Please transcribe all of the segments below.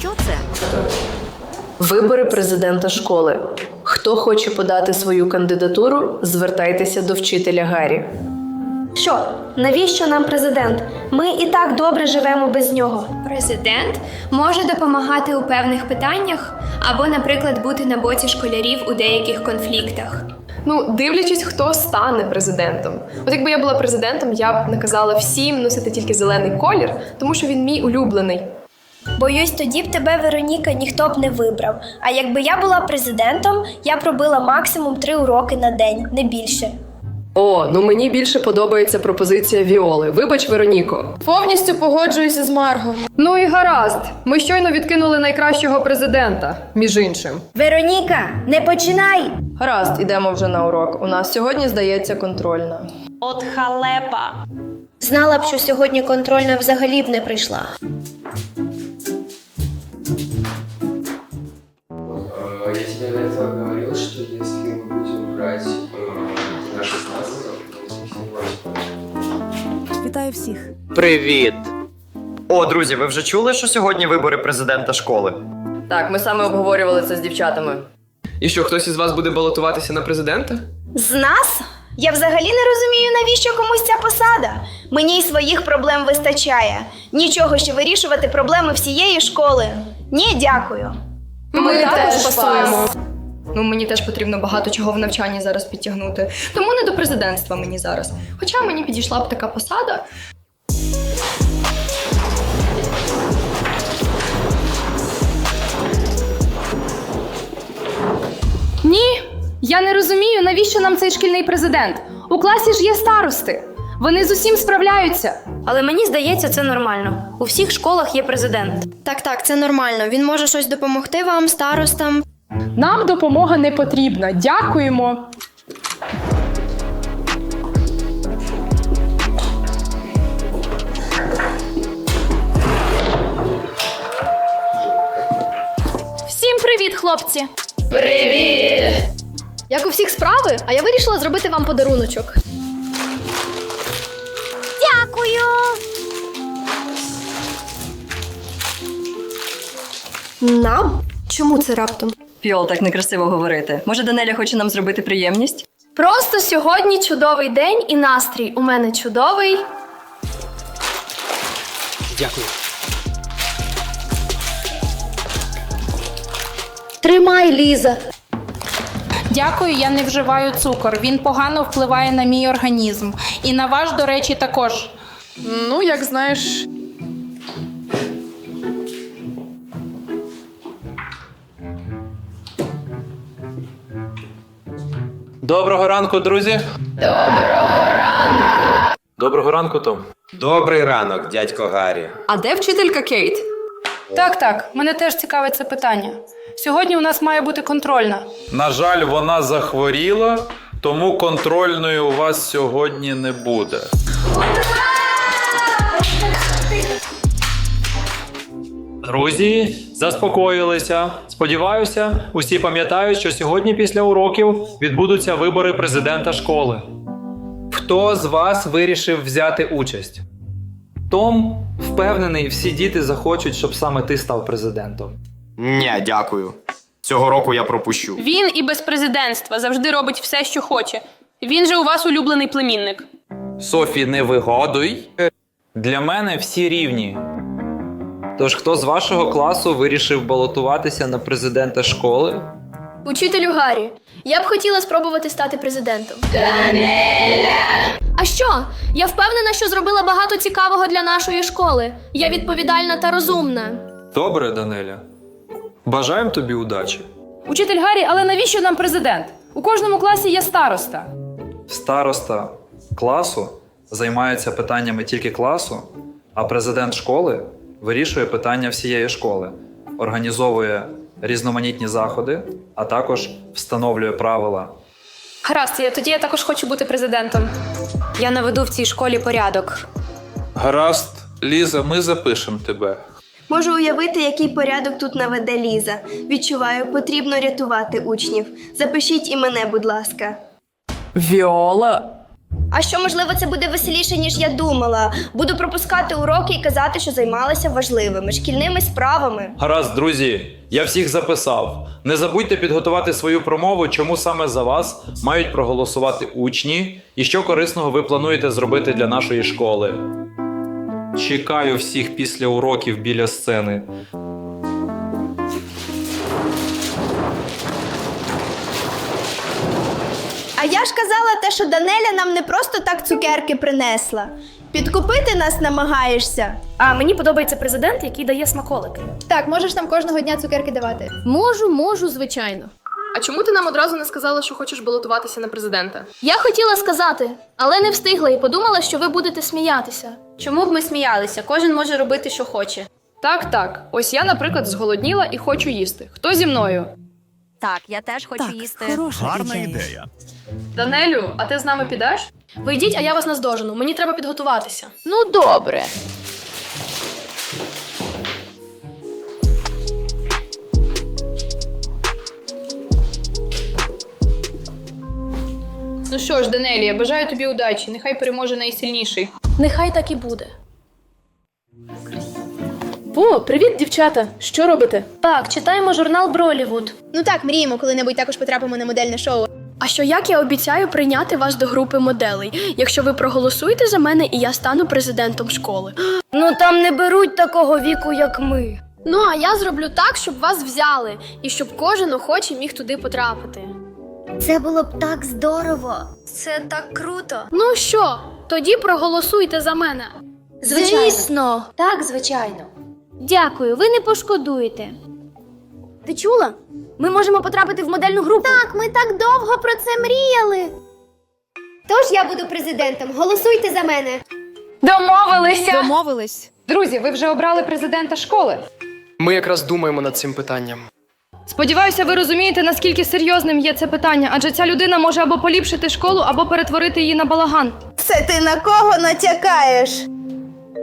Що це? Вибори президента школи. Хто хоче подати свою кандидатуру, звертайтеся до вчителя Гаррі. Що? Навіщо нам президент? Ми і так добре живемо без нього. Президент може допомагати у певних питаннях або, наприклад, бути на боці школярів у деяких конфліктах. Ну, дивлячись, хто стане президентом. От якби я була президентом, я б наказала всім носити тільки зелений колір, тому що він мій улюблений. Боюсь, тоді б тебе, Вероніка, ніхто б не вибрав. А якби я була президентом, я б робила максимум три уроки на день, не більше. О, ну мені більше подобається пропозиція Віоли. Вибач, Вероніко. Повністю погоджуюся з Марго. Ну і гаразд. Ми щойно відкинули найкращого президента, між іншим. Вероніка, не починай! Гаразд, ідемо вже на урок. У нас сьогодні здається контрольна. От халепа. Знала б, що сьогодні контрольна взагалі б не прийшла. Э, Я Вітаю всіх. Привіт! О, друзі, ви вже чули, що сьогодні вибори президента школи? Так, ми саме обговорювали це з дівчатами. І що, хтось із вас буде балотуватися на президента? З нас? Я взагалі не розумію, навіщо комусь ця посада. Мені й своїх проблем вистачає. Нічого ще вирішувати проблеми всієї школи. Ні, дякую. Ми, теж пасуємо. Ну, мені теж потрібно багато чого в навчанні зараз підтягнути. Тому не до президентства мені зараз. Хоча мені підійшла б така посада. Ні, я не розумію, навіщо нам цей шкільний президент. У класі ж є старости. Вони з усім справляються. Але мені здається, це нормально. У всіх школах є президент. Так, так, це нормально. Він може щось допомогти вам, старостам. Нам допомога не потрібна. Дякуємо. Всім привіт, хлопці! Привіт! Як у всіх справи, а я вирішила зробити вам подаруночок. Дякую. Нам? Чому це раптом? Фіол, так некрасиво говорити. Може, Данеля хоче нам зробити приємність? Просто сьогодні чудовий день і настрій у мене чудовий. Дякую. Тримай, Ліза. Дякую, я не вживаю цукор. Він погано впливає на мій організм. І на ваш, до речі, також. Ну, як знаєш. Доброго ранку, друзі. Доброго ранку. Доброго ранку, Том. Добрий ранок, дядько Гаррі. А де вчителька Кейт? Так, так, мене теж цікавить це питання. Сьогодні у нас має бути контрольна. На жаль, вона захворіла, тому контрольної у вас сьогодні не буде. Друзі, заспокоїлися. Сподіваюся, усі пам'ятають, що сьогодні після уроків відбудуться вибори президента школи. Хто з вас вирішив взяти участь? Том впевнений, всі діти захочуть, щоб саме ти став президентом. Ні, дякую. Цього року я пропущу. Він і без президентства завжди робить все, що хоче. Він же у вас улюблений племінник. Софі, не вигадуй. Для мене всі рівні. Тож, хто з вашого класу вирішив балотуватися на президента школи? Учителю Гаррі, я б хотіла спробувати стати президентом. А що? Я впевнена, що зробила багато цікавого для нашої школи. Я відповідальна та розумна. Добре, Данеля. Бажаємо тобі удачі. Учитель Гаррі, але навіщо нам президент? У кожному класі є староста. Староста класу займається питаннями тільки класу, а президент школи вирішує питання всієї школи, організовує різноманітні заходи, а також встановлює правила Гаразд, я- тоді я також хочу бути президентом. Я наведу в цій школі порядок. Гаразд, Ліза, ми запишемо тебе. Можу уявити, який порядок тут наведе Ліза. Відчуваю, потрібно рятувати учнів. Запишіть і мене, будь ласка. Віола. А що, можливо, це буде веселіше, ніж я думала. Буду пропускати уроки і казати, що займалася важливими шкільними справами. Гаразд, друзі, я всіх записав. Не забудьте підготувати свою промову, чому саме за вас мають проголосувати учні і що корисного ви плануєте зробити для нашої школи. Чекаю всіх після уроків біля сцени. А я ж казала те, що Данеля нам не просто так цукерки принесла. Підкупити нас намагаєшся. А мені подобається президент, який дає смаколики. Так, можеш нам кожного дня цукерки давати. Можу, можу, звичайно. А чому ти нам одразу не сказала, що хочеш балотуватися на президента? Я хотіла сказати, але не встигла і подумала, що ви будете сміятися. Чому б ми сміялися? Кожен може робити, що хоче. Так, так. Ось я, наприклад, зголодніла і хочу їсти. Хто зі мною? Так, я теж хочу їсти. Гарна ідея. Данелю, а ти з нами підеш? Ви йдіть, а я вас наздожену. Мені треба підготуватися. Ну, добре. Ну що ж, Данелія, бажаю тобі удачі. Нехай переможе найсильніший. Нехай так і буде. О, привіт, дівчата! Що робите? Так, читаємо журнал Бролівуд. Ну так, мріємо, коли-небудь також потрапимо на модельне шоу. А що як я обіцяю прийняти вас до групи моделей, якщо ви проголосуєте за мене і я стану президентом школи. Ну там не беруть такого віку, як ми. Ну а я зроблю так, щоб вас взяли, і щоб кожен охоче міг туди потрапити. Це було б так здорово. Це так круто. Ну що, тоді проголосуйте за мене. Звісно. Так, звичайно. Дякую, ви не пошкодуєте. Ти чула? Ми можемо потрапити в модельну групу. Так, ми так довго про це мріяли. Тож я буду президентом. Голосуйте за мене. Домовилися! Домовились. Друзі, ви вже обрали президента школи. Ми якраз думаємо над цим питанням. Сподіваюся, ви розумієте, наскільки серйозним є це питання, адже ця людина може або поліпшити школу, або перетворити її на балаган. Це ти на кого натякаєш?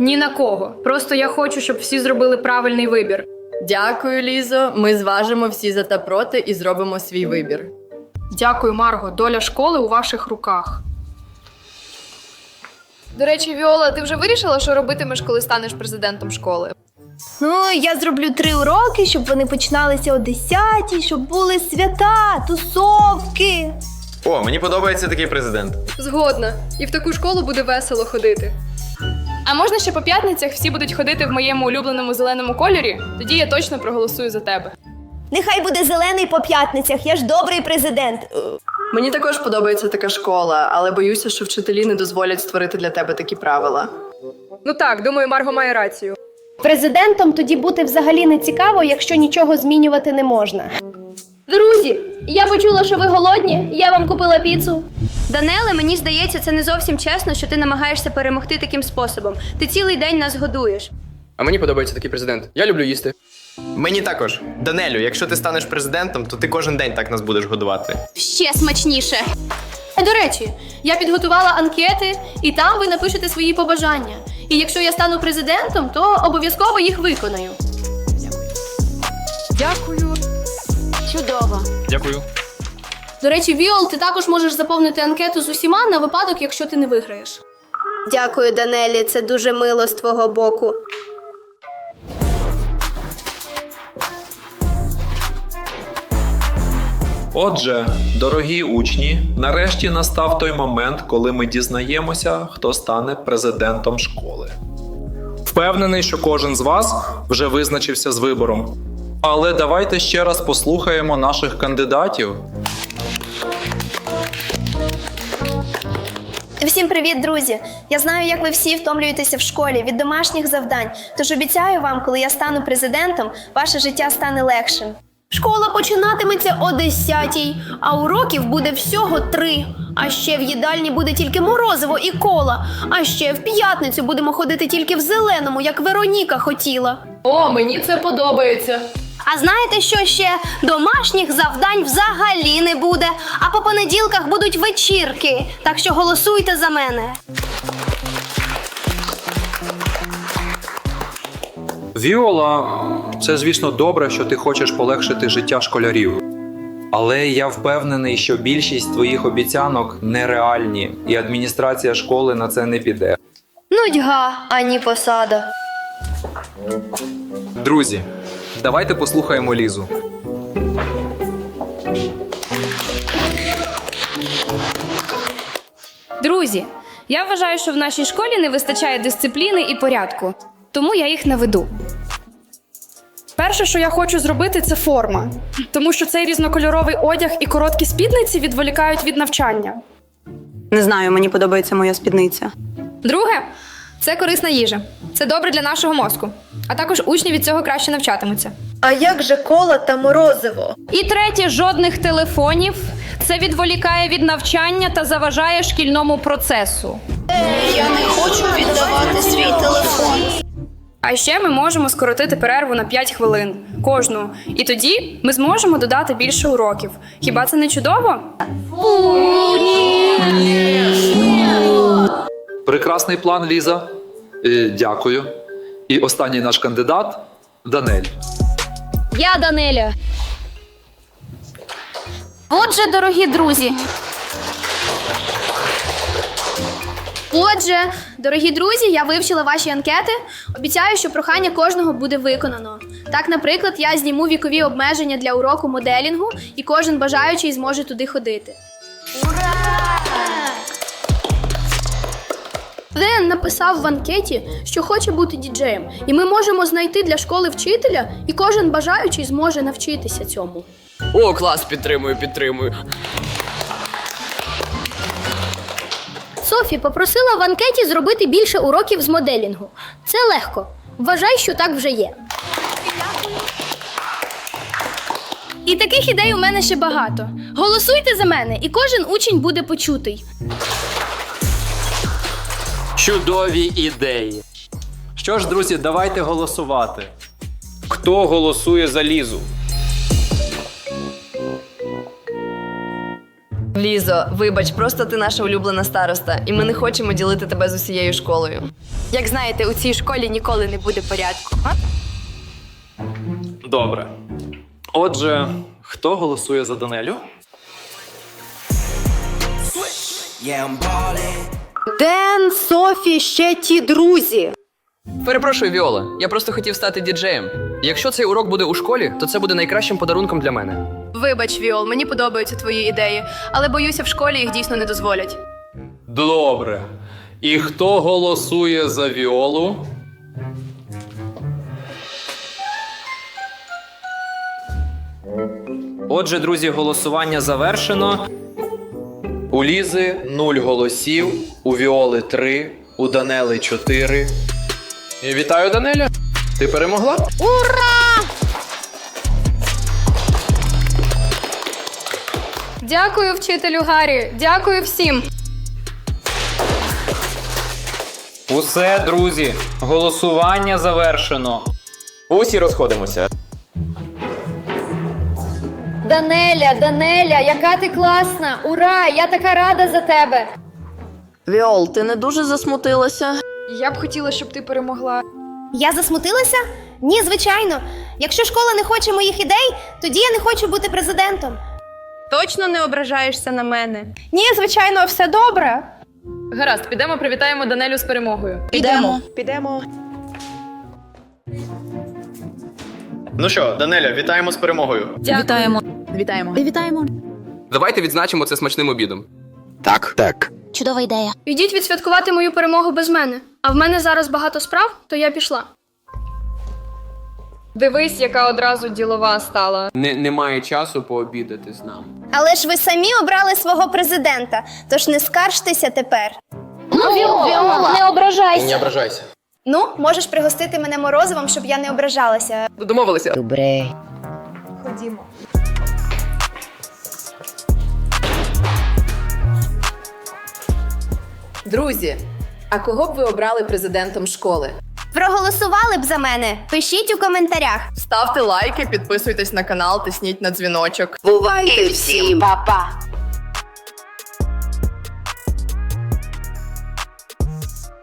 Ні на кого. Просто я хочу, щоб всі зробили правильний вибір. Дякую, Лізо. Ми зважимо всі за та проти і зробимо свій вибір. Дякую, Марго. Доля школи у ваших руках. До речі, Віола, ти вже вирішила, що робитимеш, коли станеш президентом школи? Ну, я зроблю три уроки, щоб вони починалися о 10 щоб були свята, тусовки. О, мені подобається такий президент. Згодна. І в таку школу буде весело ходити. А можна ще по п'ятницях всі будуть ходити в моєму улюбленому зеленому кольорі? Тоді я точно проголосую за тебе. Нехай буде зелений по п'ятницях, я ж добрий президент. Мені також подобається така школа, але боюся, що вчителі не дозволять створити для тебе такі правила. Ну так, думаю, Марго має рацію. Президентом тоді бути взагалі не цікаво, якщо нічого змінювати не можна. Друзі, я почула, що ви голодні. Я вам купила піцу. Данеле, мені здається, це не зовсім чесно, що ти намагаєшся перемогти таким способом. Ти цілий день нас годуєш. А мені подобається такий президент. Я люблю їсти. Мені також. Данелю, якщо ти станеш президентом, то ти кожен день так нас будеш годувати. Ще смачніше. До речі, я підготувала анкети, і там ви напишете свої побажання. І якщо я стану президентом, то обов'язково їх виконаю. Дякую. Чудово. Дякую. До речі, Віол, ти також можеш заповнити анкету з усіма на випадок, якщо ти не виграєш. Дякую, Данелі, це дуже мило з твого боку. Отже, дорогі учні, нарешті настав той момент, коли ми дізнаємося, хто стане президентом школи. Впевнений, що кожен з вас вже визначився з вибором. Але давайте ще раз послухаємо наших кандидатів. Всім привіт, друзі! Я знаю, як ви всі втомлюєтеся в школі від домашніх завдань. Тож обіцяю вам, коли я стану президентом, ваше життя стане легшим. Школа починатиметься о 10 а уроків буде всього три. А ще в їдальні буде тільки морозиво і кола. А ще в п'ятницю будемо ходити тільки в зеленому, як Вероніка хотіла. О, мені це подобається. А знаєте, що ще домашніх завдань взагалі не буде. А по понеділках будуть вечірки. Так що голосуйте за мене. Віола, це звісно добре, що ти хочеш полегшити життя школярів. Але я впевнений, що більшість твоїх обіцянок нереальні, і адміністрація школи на це не піде. Нудьга, ані посада. Друзі, давайте послухаємо Лізу. Друзі, я вважаю, що в нашій школі не вистачає дисципліни і порядку, тому я їх наведу. Перше, що я хочу зробити, це форма, тому що цей різнокольоровий одяг і короткі спідниці відволікають від навчання. Не знаю, мені подобається моя спідниця. Друге, це корисна їжа. Це добре для нашого мозку. А також учні від цього краще навчатимуться. А як же кола та морозиво? І третє, жодних телефонів. Це відволікає від навчання та заважає шкільному процесу. Я не хочу віддавати свій телефон. А ще ми можемо скоротити перерву на 5 хвилин кожну. І тоді ми зможемо додати більше уроків. Хіба це не чудово? Прекрасний план, Ліза. Е, Дякую. І останній наш кандидат Данель. Я Данеля. Отже, дорогі друзі. Отже, дорогі друзі, я вивчила ваші анкети. Обіцяю, що прохання кожного буде виконано. Так, наприклад, я зніму вікові обмеження для уроку моделінгу, і кожен бажаючий зможе туди ходити. Ден написав в анкеті, що хоче бути діджеєм, і ми можемо знайти для школи вчителя, і кожен бажаючий зможе навчитися цьому. О, клас, підтримую, підтримую. Софі попросила в анкеті зробити більше уроків з моделінгу. Це легко. Вважай, що так вже є. І таких ідей у мене ще багато. Голосуйте за мене, і кожен учень буде почутий. Чудові ідеї. Що ж, друзі, давайте голосувати. Хто голосує за Лізу? Лізо, вибач, просто ти наша улюблена староста, і ми не хочемо ділити тебе з усією школою. Як знаєте, у цій школі ніколи не буде порядку. Добре. Отже, хто голосує за Данелю? Ден, Софі, ще ті друзі. Перепрошую, Віола. Я просто хотів стати діджеєм. Якщо цей урок буде у школі, то це буде найкращим подарунком для мене. Вибач, Віол, мені подобаються твої ідеї, але боюся, в школі їх дійсно не дозволять. Добре. І хто голосує за Віолу? Отже, друзі, голосування завершено. У Лізи 0 голосів, у Віоли 3, у Данели 4. І вітаю, Данеля. Ти перемогла? Ура! Дякую, вчителю Гаррі. Дякую всім. Усе, друзі, голосування завершено. Усі розходимося. Данеля, Данеля, яка ти класна! Ура! Я така рада за тебе! Віол, ти не дуже засмутилася? Я б хотіла, щоб ти перемогла. Я засмутилася? Ні, звичайно. Якщо школа не хоче моїх ідей, тоді я не хочу бути президентом. Точно не ображаєшся на мене. Ні, звичайно, все добре. Гаразд, підемо привітаємо Данелю з перемогою. Підемо. Підемо. Ну що, Данеля, вітаємо з перемогою. Вітаємо. Вітаємо. Вітаємо. Давайте відзначимо це смачним обідом. Так. Так. Чудова ідея. Ідіть відсвяткувати мою перемогу без мене. А в мене зараз багато справ, то я пішла. Дивись, яка одразу ділова стала. Не, немає часу пообідати з нами. Але ж ви самі обрали свого президента, тож не скаржтеся тепер. Ну, Віола, не ображайся. Не ображайся. Ну, можеш пригостити мене морозивом, щоб я не ображалася. Домовилися. Добре. Ходімо. Друзі, а кого б ви обрали президентом школи? Проголосували б за мене? Пишіть у коментарях. Ставте лайки, підписуйтесь на канал, тисніть на дзвіночок. Бувайте всім! Па-па.